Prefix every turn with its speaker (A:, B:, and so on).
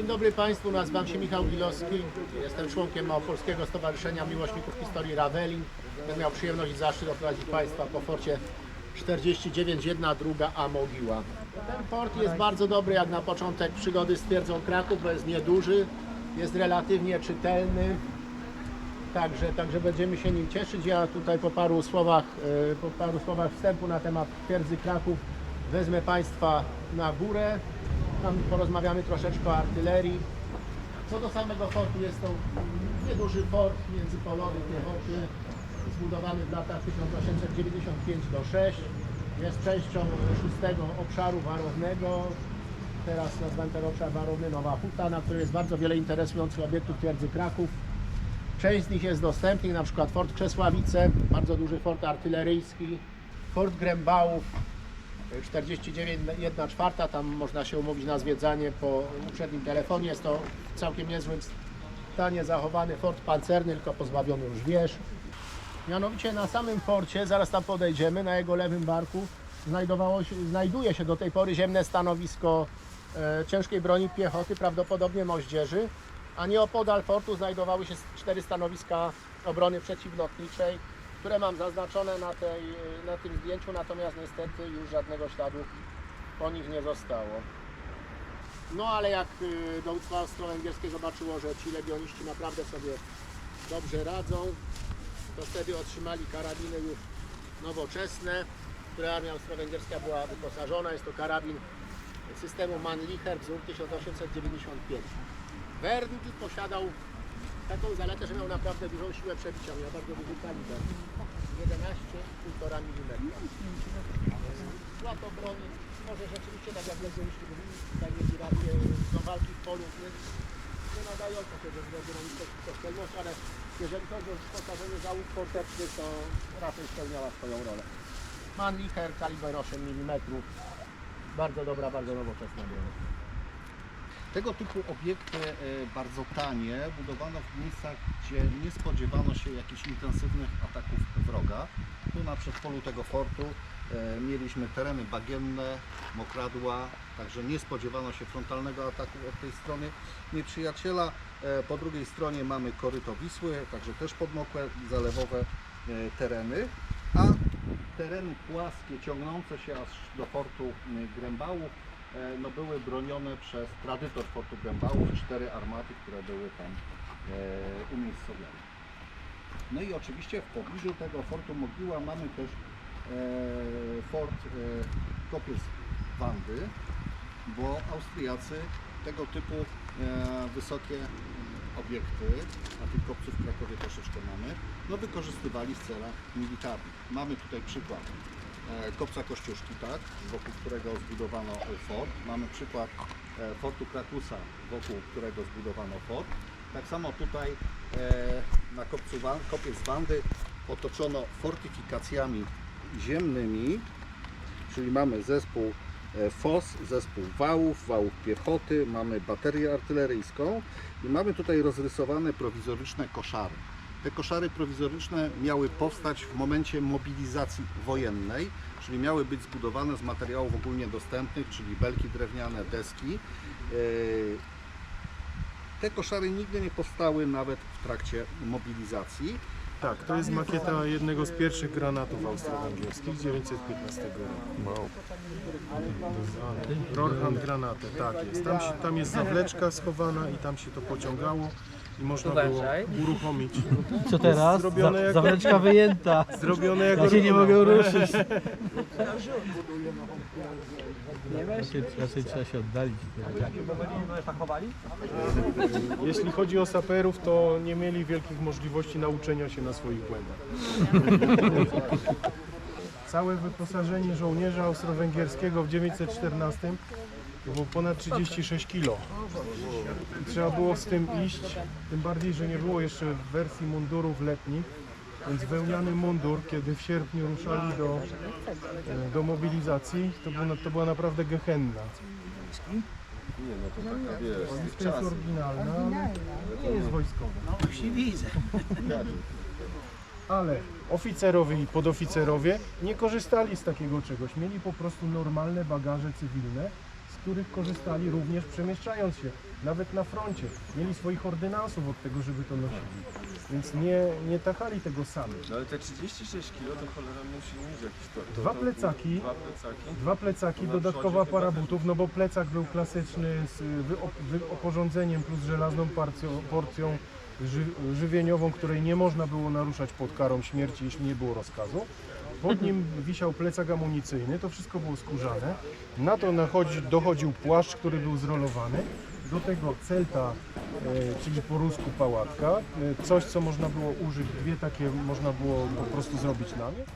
A: dobry Państwu, nazywam się Michał Gilowski. Jestem członkiem Małopolskiego Stowarzyszenia Miłośników Historii Ravelin. Będę miał przyjemność i zaszczyt oprowadzić Państwa po forcie 49, jedna druga a Mogiła. Ten fort jest bardzo dobry jak na początek przygody z twierdzą Kraków, bo jest nieduży, jest relatywnie czytelny. Także, także będziemy się nim cieszyć. Ja tutaj po paru słowach, e, po paru słowach wstępu na temat twierdzy Kraków wezmę Państwa na górę. Tam porozmawiamy troszeczkę o artylerii. Co do samego fortu, jest to nieduży fort międzypolowy piechoty, zbudowany w latach 1895 do 6. Jest częścią szóstego obszaru warownego. Teraz nazwany ten obszar warowny Nowa Huta, na którym jest bardzo wiele interesujących obiektów twierdzy Kraków. Część z nich jest dostępnych, na przykład Fort Krzesławice, bardzo duży fort artyleryjski, Fort Grębałów, 49, 1 czwarta, tam można się umówić na zwiedzanie po uprzednim telefonie. Jest to w całkiem niezłym stanie zachowany fort pancerny, tylko pozbawiony już wież. Mianowicie na samym forcie, zaraz tam podejdziemy, na jego lewym barku znajdowało się, znajduje się do tej pory ziemne stanowisko e, ciężkiej broni piechoty, prawdopodobnie moździerzy, a nieopodal fortu znajdowały się cztery stanowiska obrony przeciwlotniczej, które mam zaznaczone na, tej, na tym zdjęciu, natomiast niestety już żadnego śladu po nich nie zostało. No ale jak y, dowództwo austro-węgierskie zobaczyło, że ci legioniści naprawdę sobie dobrze radzą, to wtedy otrzymali karabiny już nowoczesne, które armia austro-węgierska była wyposażona. Jest to karabin systemu Mannlicher wzór 1895. Wernd posiadał taką zaletę, że miał naprawdę dużą siłę przebicia, miał bardzo duży kaliber. 11,5 mm. Była to broń, może rzeczywiście tak jak mówili, tutaj mieli rację do walki w polu, więc nie nadająca się ze względu ale jeżeli chodzi o wyposażenie załóg fortecznych, to raczej spełniała swoją rolę. Mannlicher, kaliber 8 mm. Bardzo dobra, bardzo nowoczesna broń.
B: Tego typu obiekty e, bardzo tanie budowano w miejscach, gdzie nie spodziewano się jakichś intensywnych ataków wroga. Tu na przedpolu tego fortu e, mieliśmy tereny bagienne, mokradła, także nie spodziewano się frontalnego ataku od tej strony nieprzyjaciela. E, Po drugiej stronie mamy koryto Wisły, także też podmokłe, zalewowe tereny, a tereny płaskie ciągnące się aż do portu Grębałów no, były bronione przez tradytor Fortu Grębałów, cztery armaty, które były tam e, umiejscowione. No i oczywiście w pobliżu tego Fortu Mogiła mamy też e, Fort e, Kopiec Wandy, bo Austriacy tego typu e, wysokie obiekty, a tych kopców w Krakowie troszeczkę mamy, no wykorzystywali w celach militarnych. Mamy tutaj przykład e, kopca Kościuszki, tak, wokół którego zbudowano e, fort. Mamy przykład e, fortu Krakusa, wokół którego zbudowano fort. Tak samo tutaj e, na kopcu kopiec Wandy otoczono fortyfikacjami ziemnymi, czyli mamy zespół e, FOS, zespół wałów, wałów piechoty, mamy baterię artyleryjską i mamy tutaj rozrysowane prowizoryczne koszary. Te koszary prowizoryczne miały powstać w momencie mobilizacji wojennej, czyli miały być zbudowane z materiałów ogólnie dostępnych, czyli belki drewniane, deski. E, Te koszary nigdy nie powstały nawet w trakcie mobilizacji.
C: Tak, to jest makieta jednego z pierwszych granatów austro-węgierskich z 915 roku. Rorhan granaty, tak jest. Tam, tam jest zawleczka schowana i tam się to pociągało i można było uruchomić.
D: Co teraz?
C: Zrobione
D: Za,
C: jako-
D: zawleczka wyjęta.
C: Zrobione jako
D: Ja się nie mogę ruszyć. Raczej, raczej trzeba się oddalić.
C: Jeśli chodzi o saperów, to nie mieli wielkich możliwości nauczenia się na swoich błędach. Całe wyposażenie żołnierza austro-węgierskiego w 914 to było ponad 36 kg. I trzeba było z tym iść, tym bardziej, że nie było jeszcze wersji mundurów letnich, więc wełniany mundur, kiedy w sierpniu ruszali do, e, do mobilizacji, to, było, to była naprawdę gehenna. Walizka jest oryginalna, ale nie jest wojskowa. Ale oficerowie i podoficerowie nie korzystali z takiego czegoś. Mieli po prostu normalne bagaże cywilne, z których korzystali również przemieszczając się, nawet na froncie. Mieli swoich ordynansów od tego, żeby to nosili. Więc nie, nie tachali tego sami.
E: No ale te 36 kg to cholera musi mieć jakiś to. to
C: Dwa
E: to-
C: plecaki.
E: Dwa plecaki.
C: Dwa plecaki, dodatkowa para butów, no bo plecak był klasyczny z wyoporządzeniem plus żelazną porcją, porcją ży, żywieniową, której nie można było naruszać pod karą śmierci, jeśli nie było rozkazu. Pod nim wisiał plecak amunicyjny, to wszystko było skórzane. Na to nachodzi, dochodził płaszcz, który był zrolowany. Do tego celta, e, czyli po rusku pałatka. E, coś, co można było użyć, dwie takie można było po prostu zrobić namiot.